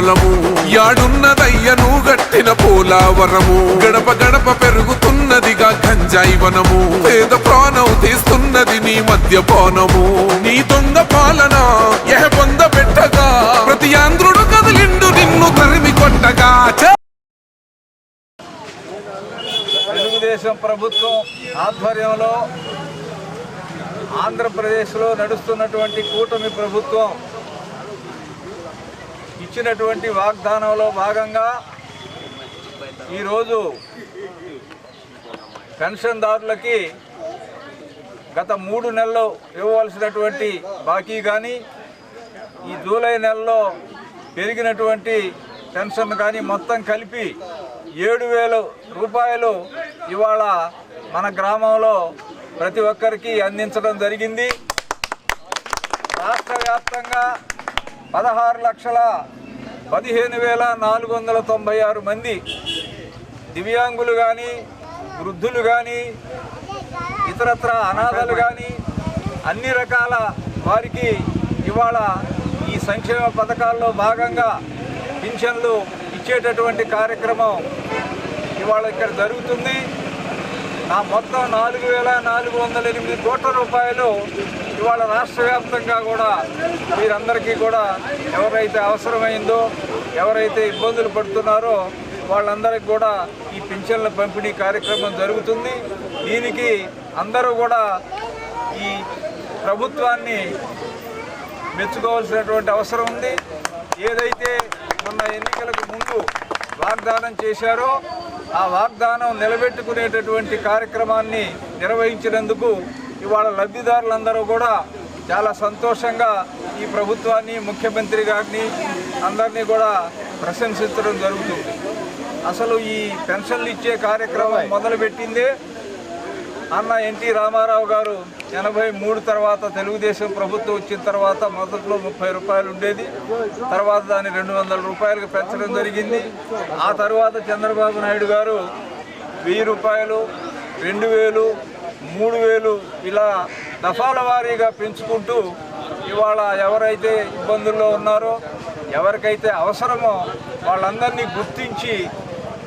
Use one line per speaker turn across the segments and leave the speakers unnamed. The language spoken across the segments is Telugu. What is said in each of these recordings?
పొలము. యాడున్నదయ్యను గట్టిన పోలావరము. గడప గడప పెరుగుతున్నదిగా గంజాయి వనము. పేద ప్రాణం తీస్తున్నది నీ మద్యపానము నీ దొంగ పాలన ఎహ పొంద పెట్టగా. ప్రతి ఆంధ్రుడు కదిలిండు నిన్ను తరిమి కొట్టగా.
తెలుగుదేశం ప్రభుత్వం ఆధ్వర్యంలో ఆంధ్రప్రదేశ్లో నడుస్తున్నటువంటి కూటమి ప్రభుత్వం ఇచ్చినటువంటి వాగ్దానంలో భాగంగా ఈరోజు పెన్షన్దారులకి గత మూడు నెలలు ఇవ్వవలసినటువంటి బాకీ కానీ ఈ జూలై నెలలో పెరిగినటువంటి పెన్షన్ కానీ మొత్తం కలిపి ఏడు వేలు రూపాయలు ఇవాళ మన గ్రామంలో ప్రతి ఒక్కరికి అందించడం జరిగింది. రాష్ట్ర వ్యాప్తంగా పదహారు లక్షల పదిహేను వేల నాలుగు వందల తొంభై ఆరు మంది దివ్యాంగులు కానీ వృద్ధులు కానీ ఇతరత్ర అనాథలు కానీ అన్ని రకాల వారికి ఇవాళ ఈ సంక్షేమ పథకాల్లో భాగంగా పింఛన్లు ఇచ్చేటటువంటి కార్యక్రమం ఇవాళ ఇక్కడ జరుగుతుంది. నా మొత్తం నాలుగు వేల నాలుగు వందల ఎనిమిది కోట్ల రూపాయలు ఇవాళ రాష్ట్ర వ్యాప్తంగా కూడా వీరందరికీ కూడా ఎవరైతే అవసరమైందో ఎవరైతే ఇబ్బందులు పడుతున్నారో వాళ్ళందరికీ కూడా ఈ పింఛన్ల పంపిణీ కార్యక్రమం జరుగుతుంది. దీనికి అందరూ కూడా ఈ ప్రభుత్వాన్ని మెచ్చుకోవాల్సినటువంటి అవసరం ఉంది. ఏదైతే మొన్న ఎన్నికలకు ముందు వాగ్దానం చేశారో ఆ వాగ్దానం నిలబెట్టుకునేటటువంటి కార్యక్రమాన్ని నిర్వహించినందుకు ఇవాళ లబ్ధిదారులందరూ కూడా చాలా సంతోషంగా ఈ ప్రభుత్వాన్ని ముఖ్యమంత్రి గారిని అందరినీ కూడా ప్రశంసించడం జరుగుతుంది. అసలు ఈ పెన్షన్లు ఇచ్చే కార్యక్రమం మొదలుపెట్టిందే అన్న ఎన్టీ రామారావు గారు ఎనభై మూడు తర్వాత తెలుగుదేశం ప్రభుత్వం వచ్చిన తర్వాత మొదట్లో ముప్పై రూపాయలు ఉండేది. తర్వాత దాన్ని రెండు వందల రూపాయలకు పెంచడం జరిగింది. ఆ తర్వాత చంద్రబాబు నాయుడు గారు వెయ్యి రూపాయలు రెండు వేలు మూడు వేలు ఇలా దఫాల వారీగా పెంచుకుంటూ ఇవాళ ఎవరైతే ఇబ్బందుల్లో ఉన్నారో ఎవరికైతే అవసరమో వాళ్ళందరినీ గుర్తించి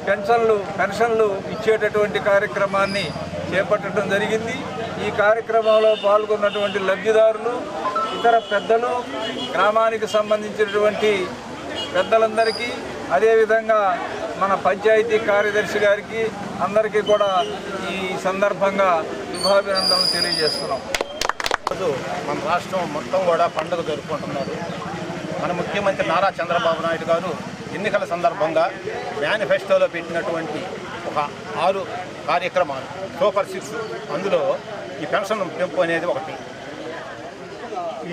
పెన్షన్లు పెన్షన్లు ఇచ్చేటటువంటి కార్యక్రమాన్ని చేపట్టడం జరిగింది. ఈ కార్యక్రమంలో పాల్గొన్నటువంటి లబ్ధిదారులు ఇతర పెద్దలు గ్రామానికి సంబంధించినటువంటి పెద్దలందరికీ అదేవిధంగా మన పంచాయతీ కార్యదర్శి గారికి అందరికీ కూడా ఈ సందర్భంగా శుభాభినందనలు తెలియజేస్తున్నాం.
మన రాష్ట్రం మొత్తం కూడా పండుగ జరుపుకుంటున్నారు. మన ముఖ్యమంత్రి నారా చంద్రబాబు నాయుడు గారు ఎన్నికల సందర్భంగా మేనిఫెస్టోలో పెట్టినటువంటి ఒక ఆరు కార్యక్రమాలు సూపర్ సిక్స్ అందులో ఈ పెన్షన్ పెంపు అనేది ఒకటి.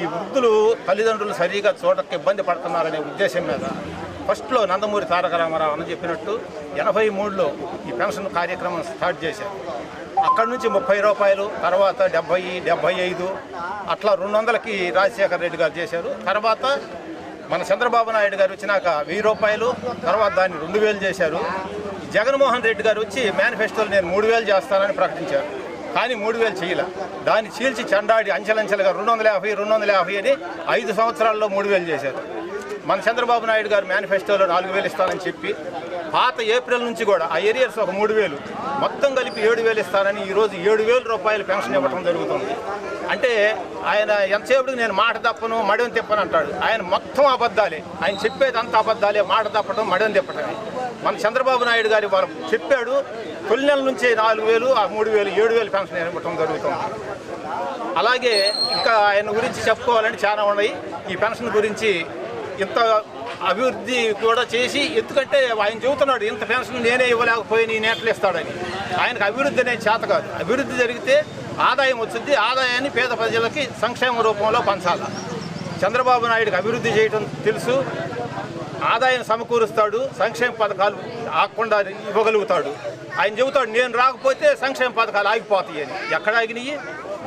ఈ వృద్ధులు తల్లిదండ్రులు సరిగా చూడక ఇబ్బంది పడుతున్నారనే ఉద్దేశం మీద ఫస్ట్లో నందమూరి తారక రామారావు అని చెప్పినట్టు ఎనభై మూడులో ఈ పెన్షన్ కార్యక్రమం స్టార్ట్ చేశారు. అక్కడి నుంచి ముప్పై రూపాయలు తర్వాత డెబ్బై డెబ్బై ఐదు అట్లా రెండు వందలకి రాజశేఖర రెడ్డి గారు చేశారు. తర్వాత మన చంద్రబాబు నాయుడు గారు వచ్చినాక వెయ్యి రూపాయలు తర్వాత దాన్ని రెండు వేలు చేశారు. జగన్మోహన్ రెడ్డి గారు వచ్చి మేనిఫెస్టోలు నేను మూడు వేలు చేస్తానని ప్రకటించారు. కానీ మూడు వేలు చేయాల దాన్ని చీల్చి చెండాడి అంచెలంచెలుగా రెండు వందల యాభై రెండు వందల యాభై అని ఐదు సంవత్సరాల్లో మూడు వేలు చేశారు. మన చంద్రబాబు నాయుడు గారు మేనిఫెస్టోలో నాలుగు వేలు ఇస్తానని చెప్పి పాత ఏప్రిల్ నుంచి కూడా ఆ ఏరియర్స్ ఒక మూడు వేలు మొత్తం కలిపి ఏడు వేలు ఇస్తానని ఈరోజు ఏడు వేల రూపాయలు పెన్షన్ ఇవ్వడం జరుగుతుంది. అంటే ఆయన ఎంతసేపుడికి నేను మాట తప్పను మడని తిప్పను అంటాడు. ఆయన మొత్తం అబద్ధాలే. ఆయన చెప్పేది అంత అబద్ధాలే మాట తప్పడం మడని తిప్పటమే. మన చంద్రబాబు నాయుడు గారి వారు చెప్పాడు తొలి నెల నుంచి నాలుగు వేలు ఆ మూడు వేలు ఏడు వేలు పెన్షన్ ఇవ్వటం జరుగుతుంది. అలాగే ఇంకా ఆయన గురించి చెప్పుకోవాలని చాలా ఉన్నాయి. ఈ పెన్షన్ గురించి ఇంత అభివృద్ధి కూడా చేసి ఎందుకంటే ఆయన చెబుతున్నాడు ఇంత పెన్షన్ నేనే ఇవ్వలేకపోయి నేను ఎట్లా ఇస్తాడని. ఆయనకు అభివృద్ధి అనేది చేత కాదు. అభివృద్ధి జరిగితే ఆదాయం వచ్చింది ఆదాయాన్ని పేద ప్రజలకి సంక్షేమ రూపంలో పంచాలి. చంద్రబాబు నాయుడుకి అభివృద్ధి చేయడం తెలుసు. ఆదాయం సమకూరుస్తాడు సంక్షేమ పథకాలు ఆగకుండా ఇవ్వగలుగుతాడు. ఆయన చెబుతాడు నేను రాకపోతే సంక్షేమ పథకాలు ఆగిపోతాయి అని. ఎక్కడ ఆగినాయి?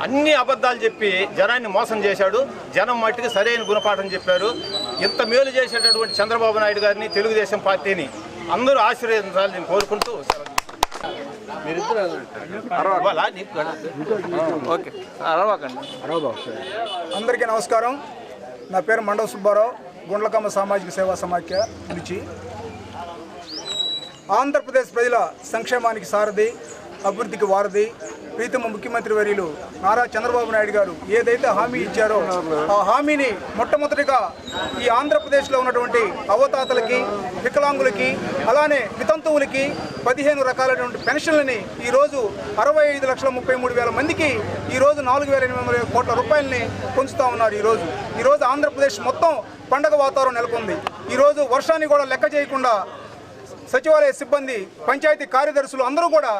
అన్ని అబద్ధాలు చెప్పి జనాన్ని మోసం చేశాడు. జనం మట్టికి సరైన గుణపాఠం చెప్పారు. ఇంత మేలు చేసేటటువంటి చంద్రబాబు నాయుడు గారిని తెలుగుదేశం పార్టీని అందరూ ఆశీర్వదించాలని నేను కోరుకుంటూ
అందరికీ నమస్కారం. నా పేరు మండవ సుబ్బారావు. గుండ్లకమ్మ సామాజిక సేవా సమాఖ్య నుంచి ఆంధ్రప్రదేశ్ ప్రజల సంక్షేమానికి సారథి అభివృద్ధికి వారధి ప్రీతమ ముఖ్యమంత్రి వర్యులు నారా చంద్రబాబు నాయుడు గారు ఏదైతే హామీ ఇచ్చారో ఆ హామీని మొట్టమొదటిగా ఈ ఆంధ్రప్రదేశ్లో ఉన్నటువంటి అవతాతలకి వికలాంగులకి అలానే వితంతువులకి పదిహేను రకాలైనటువంటి పెన్షన్లని ఈరోజు అరవై ఐదు లక్షల ముప్పై మూడు వేల మందికి ఈరోజు నాలుగు వేల ఎనిమిది వందల కోట్ల రూపాయలని పొంచుతూ ఉన్నారు ఈరోజు. ఈరోజు ఆంధ్రప్రదేశ్ మొత్తం పండగ వాతావరణం నెలకొంది. ఈరోజు వర్షాన్ని కూడా లెక్క చేయకుండా సచివాలయ సిబ్బంది పంచాయతీ కార్యదర్శులు అందరూ కూడా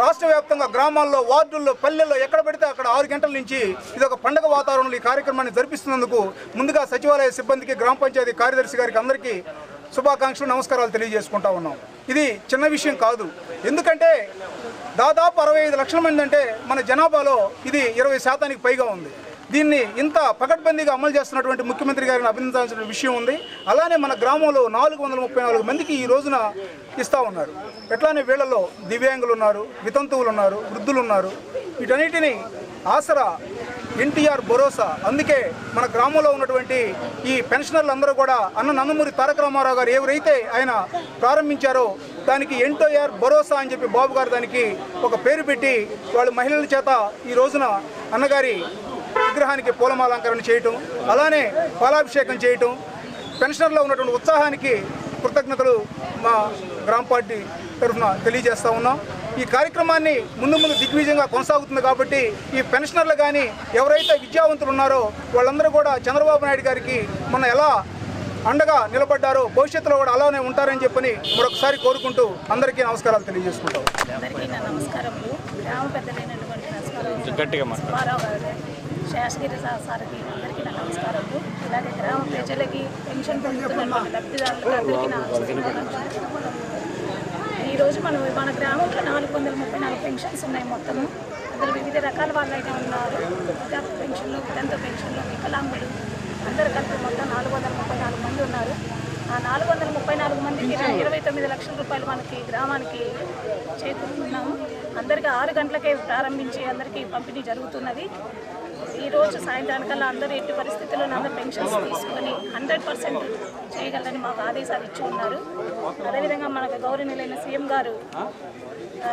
రాష్ట్ర వ్యాప్తంగా గ్రామాల్లో వార్డుల్లో పల్లెల్లో ఎక్కడ పెడితే అక్కడ ఆరు గంటల నుంచి ఇది ఒక పండగ వాతావరణంలో ఈ కార్యక్రమాన్ని జరిపిస్తున్నందుకు ముందుగా సచివాలయ సిబ్బందికి గ్రామ పంచాయతీ కార్యదర్శి గారికి అందరికీ శుభాకాంక్షలు నమస్కారాలు తెలియజేసుకుంటా ఉన్నాం. ఇది చిన్న విషయం కాదు. ఎందుకంటే దాదాపు అరవై ఐదు లక్షల మంది అంటే మన జనాభాలో ఇది ఇరవై శాతానికి పైగా ఉంది. దీన్ని ఇంత పకడ్బందీగా అమలు చేస్తున్నటువంటి ముఖ్యమంత్రి గారిని అభినందించాల్సిన విషయం ఉంది. అలానే మన గ్రామంలో నాలుగు వందల ముప్పై నాలుగు మందికి ఈ రోజున ఇస్తూ ఉన్నారు. ఎట్లానే వీళ్ళలో దివ్యాంగులు ఉన్నారు వితంతువులు ఉన్నారు వృద్ధులు ఉన్నారు వీటన్నిటిని ఆసరా ఎన్టీఆర్ భరోసా. అందుకే మన గ్రామంలో ఉన్నటువంటి ఈ పెన్షనర్లు అందరూ కూడా అన్న నందమూరి తారక రామారావు గారు ఎవరైతే ఆయన ప్రారంభించారో దానికి ఎన్టీఆర్ భరోసా అని చెప్పి బాబు గారు దానికి ఒక పేరు పెట్టి వాళ్ళు మహిళల చేత ఈ రోజున అన్నగారి విగ్రహానికి పూలమాలంకరణ చేయటం అలానే పాలాభిషేకం చేయటం పెన్షనర్లో ఉన్నటువంటి ఉత్సాహానికి కృతజ్ఞతలు మా గ్రామ పార్టీ తరఫున తెలియజేస్తా ఉన్నాం. ఈ కార్యక్రమాన్ని ముందు ముందు దిగ్విజయంగా కొనసాగుతుంది కాబట్టి ఈ పెన్షనర్లు కానీ ఎవరైతే విద్యావంతులు ఉన్నారో వాళ్ళందరూ కూడా చంద్రబాబు నాయుడు గారికి మొన్న ఎలా అండగా నిలబడ్డారో భవిష్యత్తులో కూడా అలానే ఉంటారని చెప్పని మరొకసారి కోరుకుంటూ అందరికీ నమస్కారాలు తెలియజేసుకుంటాం.
అందరికీ శేషగిరి సార్కి అందరికీ నా నమస్కారములు ఇలాగే గ్రామ ప్రజలకి పెన్షన్ పొందుతున్నటువంటి లబ్ధిదారులకు అందరికీ నా. ఈరోజు మనం మన గ్రామంలో నాలుగు వందల ముప్పై నాలుగు పెన్షన్స్ ఉన్నాయి మొత్తము. అందులో వివిధ రకాల వాళ్ళు అయితే ఉన్నారు. వృద్ధాప్య పెన్షన్లు వితంత పెన్షన్లు వికలాంగులు. అందరు కలిపి మొత్తం నాలుగు వందల ముప్పై నాలుగు మంది ఉన్నారు. ఆ నాలుగు వందల ముప్పై నాలుగు మందికి ఇరవై తొమ్మిది లక్షల రూపాయలు మనకి గ్రామానికి చేకూరుతున్నాము. అందరికీ ఆరు గంటలకే ప్రారంభించి అందరికీ పంపిణీ జరుగుతున్నది. ఈరోజు సాయంత్రానికల్లా అందరూ ఎట్టి పరిస్థితుల్లో అందరూ పెన్షన్స్ తీసుకొని హండ్రెడ్ పర్సెంట్ చేయగలరని మాకు ఆదేశాలు ఇచ్చి ఉన్నారు. అదేవిధంగా మనకు గౌరవనీయులైన సీఎం గారు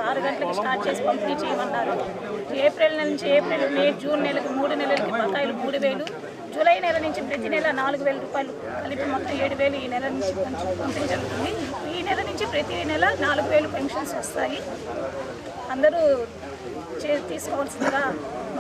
ఆరు గంటలకు స్టార్ట్ చేసి పంపిణీ చేయమన్నారు. ఏప్రిల్ నెల నుంచి ఏప్రిల్ మే జూన్ నెలకు మూడు నెలలకి బకాయిలు మూడు వేలు జూలై నెల నుంచి ప్రతి నెల నాలుగు వేల రూపాయలు కలిపి మొత్తం ఏడు వేలు ఈ నెల నుంచి పంపిణీ జరుగుతుంది. ఈ నెల నుంచి ప్రతి నెల నాలుగు వేలు పెన్షన్స్ వస్తాయి. అందరూ చే తీసుకోవాల్సిందిగా